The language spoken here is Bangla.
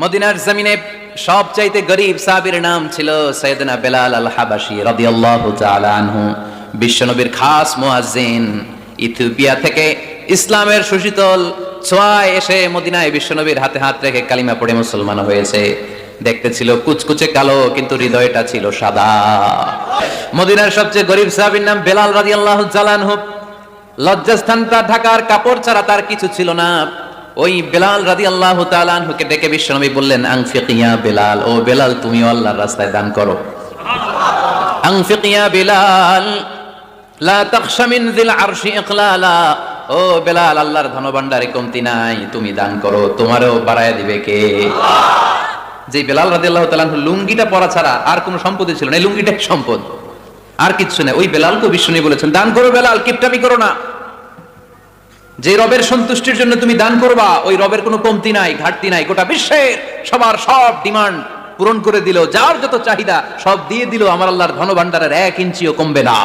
মদিনার জমিনে সবচাইতে গরিব সাহাবীর নাম ছিল সৈয়দনা বেলাল আল হাবাসি রাদিয়াল্লাহু তাআলা আনহু। বিশ্বনবীর খাস মুয়াজ্জিন ইথিওপিয়া থেকে ইসলামের সুশীতল ছোঁয়ায় এসে মদিনায় বিশ্বনবীর হাতে হাত রেখে কালিমা পড়ে মুসলমান হয়েছে। দেখতে ছিল কুচকুচে কালো, কিন্তু হৃদয়টা ছিল সাদা। মদিনার সবচেয়ে গরিব সাহাবীর নাম বেলাল রাদিয়াল্লাহু তাআলা আনহু। লজ্জাস্থানটা, ঢাকার কাপড় ছাড়া তার কিছু ছিল না। ওই বেলাল রাদি আল্লাহ তালুকে ডেকে বিশ্বনবী বললেন আংফিকিয়া বেলাল, ও বেলাল, তুমিও আল্লাহর রাস্তায় দান করো। আংফিকিয়া বেলাল, লা বেলাল কমতি নাই, তুমি দান করো, তোমারও বাড়ায় দিবে কে? যে বেলাল রাদিয়াল্লাহু তাআলা লুঙ্গিটা পরা ছাড়া আর কোনো ছিল না। সম্পদ? আর কিচ্ছু ওই বেলালকে বলেছেন, দান করো বেলাল, কিপটামি করো না। যে রবের সন্তুষ্টির জন্য তুমি দান করবা, ওই রবের কোনো কমতি নাই, ঘাটতি নাই। গোটা বিশ্বের সবার সব ডিমান্ড পূরণ করে দিল। যার যত চাহিদা, সব দিয়ে দিল। আমার আল্লাহর ধন ভান্ডারের এক ইঞ্চিও কমবে না।